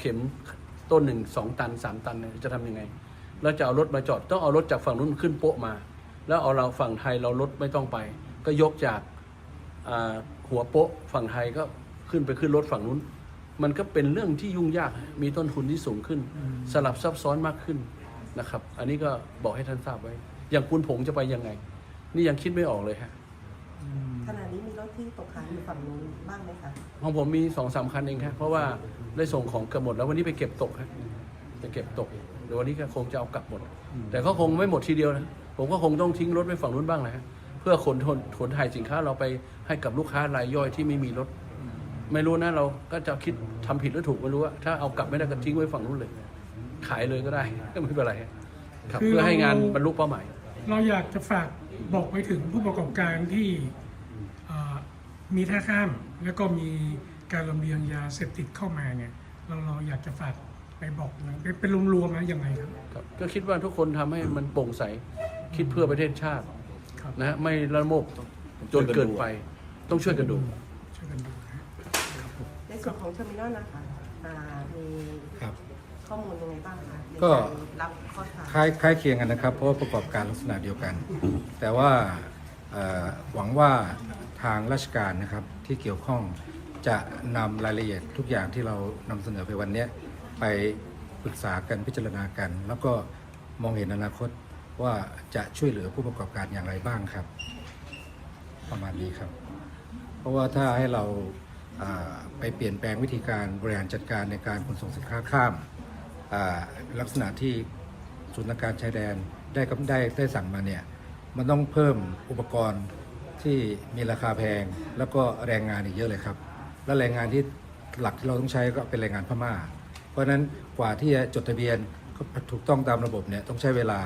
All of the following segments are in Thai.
เข็มต้นหนึ่งสองตันสามตันเนี่ยจะทำยังไง แล้วจะเอารถมาจอดต้องเอารถจากฝั่งนู้นขึ้นโป๊ะมา แล้วเอาเราฝั่งไทยเรารถไม่ต้องไป ก็ยกจากอ่าหัวโป๊ะฝั่งไทยก็ขึ้นไปขึ้นรถฝั่งนู้น มันก็เป็นเรื่องที่ยุ่งยากมีต้นทุนที่สูงขึ้น สลับซับซ้อนมากขึ้นนะครับ อันนี้ก็บอกให้ท่านทราบไว้ อย่างคุณผงจะไปยังไง นี่ยังคิดไม่ออกเลยฮะขณะนี้มีรถ ที่ตกค้างอยู่ฝั่งนู้นบ้างไหมคะของผมมีสองสามคันเองครับเพราะว่าได้ส่งของเกือบหมดแล้ววันนี้ไปเก็บตกครับไปเก็บตกเดี๋ยววันนี้ก็คงจะเอากลับหมด แต่ก็คงไม่หมดทีเดียวนะผมก็คงต้องทิ้งรถไว้ฝั่งนู้นบ้างนะฮะเพื่อขนขนขนถ่ายสินค้าเราไปให้กับลูกค้ารายย่อยที่ไม่มีรถ ไม่รู้นะเราก็จะคิดทำผิดหรือถูกไม่รู้อะถ้าเอากลับไม่ได้ก็ทิ้งไว้ฝั่งนู้นเลย ขายเลยก็ได้ไม่เป็นไรครับคือเพื่อให้งานเราบรรลุเป้าหมาย เราอยากจะฝากบอกไปถึงผู้ประกอบการที่เอ่อ มีท่าข้ามแล้วก็มีการลำเลียงยาเสพติดเข้ามาเนี่ยเราเราอยากจะฝากไปบอกนะเป็นเป็นรวมๆนะยังไงครับ ครับก็คิดว่าทุกคนทำให้มันโปร่งใส คิดเพื่อประเทศชาติครับ นะฮะไม่ละโมบจนเกินไป ต้องช่วยกันดู ช่วยกันดูนะ ในส่วนของเทอร์มินอลนะคะอ่ามีครับ ข้อมูลยังไงบ้างคะในก็การรับข้อสารคล้ายคล้ายเคียงกันนะครับ เพราะว่าประกอบการลักษณะเดียวกัน แต่ว่าเอ่อหวังว่า ทางราชการนะครับที่เกี่ยวข้องจะนำรายละเอียดทุกอย่างที่เรานำเสนอไปวันนี้ไปปรึกษากันพิจารณากัน แล้วก็มองเห็นอนาคตว่าจะช่วยเหลือผู้ประกอบการอย่างไรบ้างครับ ประมาณนี้ครับ เพราะว่าถ้าให้เราไปเปลี่ยนแปลงวิธีการบริหารจัดการในการขนส่งสินค้าข้ามลักษณะที่ศูนย์การชายแดนได้กำได้ได้สั่งมาเนี่ยมันต้องเพิ่มอุปกรณ์ ที่มีราคาแพง แล้วก็แรงงานอีกเยอะเลยครับ และแรงงานที่หลักที่เราต้องใช้ก็เป็นแรงงานพม่า เพราะฉะนั้นกว่าที่จะจดทะเบียนถูกต้องตามระบบเนี่ยต้องใช้เวลา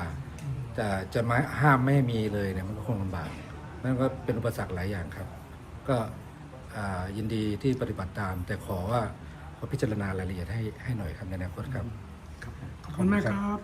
แต่จะมาห้ามไม่ให้มีเลยเนี่ยมันก็คงลำบากนั่นก็เป็นอุปสรรคหลายอย่างครับ ก็ยินดีที่ปฏิบัติตาม แต่ขอว่าขอพิจารณารายละเอียดให้ให้หน่อยครับในอนาคตครับขอบคุณมากครับ